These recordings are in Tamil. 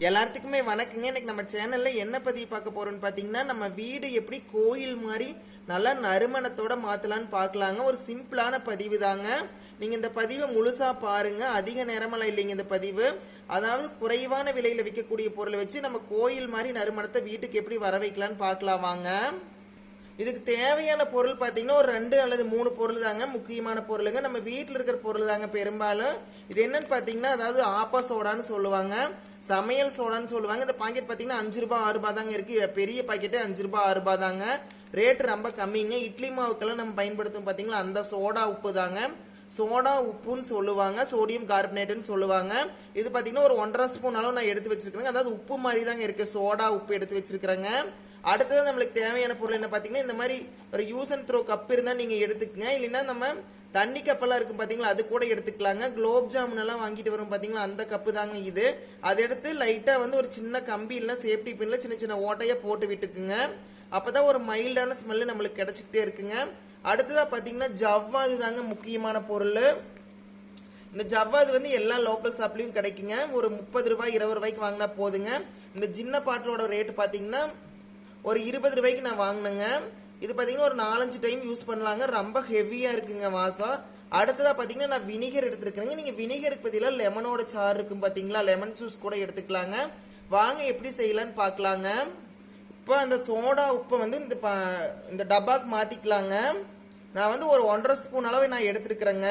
எல்லாத்துக்குமே வணக்கங்க. இன்றைக்கி நம்ம சேனலில் என்ன பதிவு பார்க்க போகிறோம்னு பார்த்தீங்கன்னா நம்ம வீடு எப்படி கோயில் மாதிரி நல்லா நறுமணத்தோட மாற்றலான்னு பார்க்கலாங்க ஒரு சிம்பிளான பதிவு தாங்க நீங்கள் இந்த பதிவை முழுசாக பாருங்கள் அதிக நேரமெல்லாம் இல்லைங்க இந்த பதிவு. அதாவது குறைவான விலையில் விற்கக்கூடிய பொருளை வச்சு நம்ம கோயில் மாதிரி நறுமணத்தை வீட்டுக்கு எப்படி வர வைக்கலான்னு பார்க்கலாம் வாங்க இதுக்கு தேவையான பொருள் பார்த்தீங்கன்னா ஒரு ரெண்டு அல்லது மூணு பொருள் தாங்க முக்கியமான பொருளுங்க. நம்ம வீட்டில் இருக்கிற பொருள் தாங்க பெரும்பாலும். இது என்னன்னு பார்த்தீங்கன்னா அதாவது ஆப்பா சோடான்னு சொல்லுவாங்க. சமையல் சோடான்னு சொல்லுவாங்க. இந்த பாக்கெட் பார்த்தீங்கன்னா அஞ்சு ரூபாய் ஆறு ரூபாய் தாங்க இருக்குது பெரிய பாக்கெட்டு அஞ்சு ரூபாய் ஆறு ரூபாய் தாங்க. ரேட்டு ரொம்ப கம்மிங்க. இட்லி மாவுக்கெல்லாம் நம்ம பயன்படுத்தும் பார்த்தீங்களா அந்த சோடா உப்பு தாங்க. சோடா உப்புன்னு சொல்லுவாங்க. சோடியம் கார்பனேட்டுன்னு சொல்லுவாங்க. இது பார்த்தீங்கன்னா ஒரு ஒன்றரை ஸ்பூன் அளவு நான் எடுத்து வச்சிருக்கேங்க அதாவது உப்பு மாதிரி தாங்க இருக்குது சோடா உப்பு எடுத்து வச்சிருக்கிறேங்க. அடுத்தது நம்மளுக்கு தேவையான பொருள் என்ன பார்த்தீங்கன்னா இந்த மாதிரி ஒரு யூஸ் அண்ட் த்ரோ கப் இருந்தால் நீங்கள் எடுத்துக்கங்க. இல்லைன்னா நம்ம தண்ணி கப்பெல்லாம் இருக்கும் பார்த்தீங்களா அது கூட எடுத்துக்கலாங்க. குலோப் ஜாமுன் எல்லாம் வாங்கிட்டு வரும் பார்த்தீங்களா அந்த கப்பு தாங்க இது. அதை எடுத்து லைட்டாக வந்து ஒரு சின்ன கம்பி இல்லைன்னா சேஃப்டி பின்ல சின்ன சின்ன ஓட்டையாக போட்டு விட்டுக்குங்க. அப்போ தான் ஒரு மைல்டான ஸ்மெல்லு நம்மளுக்கு கிடச்சிக்கிட்டே இருக்குங்க. அடுத்ததாக பார்த்தீங்கன்னா ஜவ்வாது தாங்க முக்கியமான பொருள். இந்த ஜவ்வாது வந்து எல்லா லோக்கல் ஷாப்லேயும் கிடைக்குங்க. ஒரு முப்பது ரூபாய் இருபது ரூபாய்க்கு வாங்கினா போதுங்க. இந்த சின்ன பாட்டிலோட ரேட்டு பார்த்தீங்கன்னா ஒரு இருபது ரூபாய்க்கு நான் வாங்கினேங்க. இது பார்த்தீங்கன்னா ஒரு நாலஞ்சு டைம் யூஸ் பண்ணலாங்க. ரொம்ப ஹெவியாக இருக்குங்க வாசம். அடுத்ததாக பார்த்தீங்கன்னா நான் வினிகர் எடுத்துருக்கிறேங்க. நீங்கள் வினிகருக்கு பதிலாக லெமனோட சாறு இருக்கும் பார்த்தீங்களா லெமன் ஜூஸ் கூட எடுத்துக்கலாங்க. வாங்க எப்படி செய்யலான்னு பார்க்கலாங்க இப்போ அந்த சோடா உப்பை வந்து இந்த ப இந்த டப்பாக்கு மாற்றிக்கலாங்க நான் வந்து ஒரு ஒன்றரை ஸ்பூன் அளவு நான் எடுத்துருக்குறேங்க.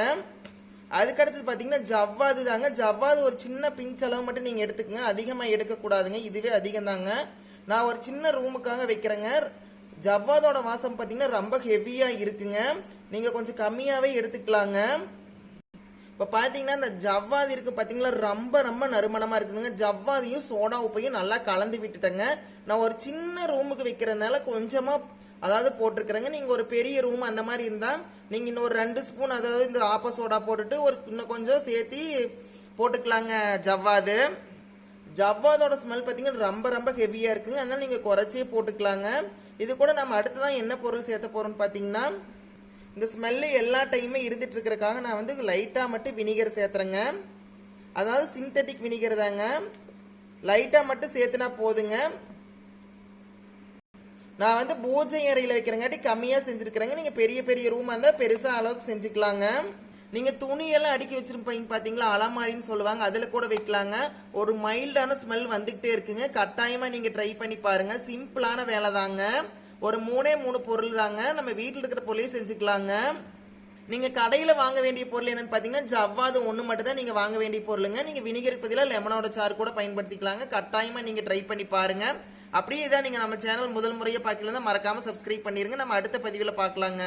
அதுக்கடுத்தது பார்த்தீங்கன்னா ஜவ்வாது தாங்க ஜவ்வாது ஒரு சின்ன பிஞ்ச் அளவு மட்டும் நீங்கள் எடுத்துக்கங்க. அதிகமாக எடுக்கக்கூடாதுங்க. இதுவே அதிகம் தாங்க நான் ஒரு சின்ன ரூமுக்காக வைக்கிறேங்க. ஜவ்வாதோட வாசம் பார்த்தீங்கன்னா ரொம்ப ஹெவியாக இருக்குங்க. நீங்கள் கொஞ்சம் கம்மியாகவே எடுத்துக்கலாங்க. இப்போ பார்த்தீங்கன்னா இந்த ஜவ்வாது இருக்கு பார்த்தீங்களா ரொம்ப ரொம்ப நறுமணமாக இருக்குதுங்க. ஜவ்வாதியும் சோடா உப்பையும் நல்லா கலந்து விட்டுட்டேங்க. நான் ஒரு சின்ன ரூமுக்கு வைக்கிறதுனால கொஞ்சமாக அதாவது போட்டிருக்கிறேங்க. நீங்கள் ஒரு பெரிய ரூம் அந்த மாதிரி இருந்தால் நீங்கள் இன்னும் ஒரு ரெண்டு ஸ்பூன் அதாவது இந்த ஆப்ப சோடா போட்டுட்டு ஒரு இன்னும் கொஞ்சம் சேர்த்து போட்டுக்கலாங்க ஜவ்வாது. ஜவ்வாதோட ஸ்மெல் பார்த்தீங்கன்னா ரொம்ப ரொம்ப ஹெவியாக இருக்குங்க. அதனால் நீங்கள் குறைச்சியே போட்டுக்கலாங்க. இது கூட நம்ம அடுத்ததான் என்ன பொருள் சேர்த்த போகிறோம்னு பார்த்தீங்கன்னா இந்த ஸ்மெல்லு எல்லா டைமே இருந்துட்டு இருக்கிறக்காக நான் வந்து லைட்டாக மட்டும் வினிகர் சேர்த்துறேங்க. அதாவது சிந்தட்டிக் வினிகர் தாங்க. லைட்டாக மட்டும் சேர்த்துனா போதுங்க. நான் வந்து பூஜை அறையில் வைக்கிறங்காட்டி கம்மியாக செஞ்சுருக்கிறேங்க. நீங்கள் பெரிய பெரிய ரூமாக இருந்தால் பெருசாக அளவுக்கு செஞ்சுக்கலாங்க. நீங்கள் துணியெல்லாம் அடுக்கி வச்சுருப்பீங்க பார்த்தீங்களா அலமாரின்னு சொல்லுவாங்க. அதில் கூட வைக்கலாங்க. ஒரு மைல்டான ஸ்மெல் வந்துக்கிட்டே இருக்குங்க. கட்டாயமாக நீங்கள் ட்ரை பண்ணி பாருங்கள் சிம்பிளான வேலை தாங்க. ஒரு மூணே மூணு பொருள் தாங்க. நம்ம வீட்டில் இருக்கிற பொருளையும் செஞ்சுக்கலாங்க. நீங்கள் கடையில் வாங்க வேண்டிய பொருள் என்னென்னு பார்த்தீங்கன்னா ஜவ்வாது ஒன்று மட்டும் தான் நீங்கள் வாங்க வேண்டிய பொருளுங்க. நீங்கள் வினிகருக்கு பதிலாக லெமனோட சாறு கூட பயன்படுத்திக்கலாங்க. கட்டாயமாக நீங்கள் ட்ரை பண்ணி பாருங்கள் அப்படியே இதான் நீங்கள் நம்ம சேனல் முதல் முறையாக பார்க்கலன்னா மறக்காமல் சப்ஸ்கிரைப் பண்ணிடுங்க நம்ம அடுத்த பதிவில் பார்க்கலாங்க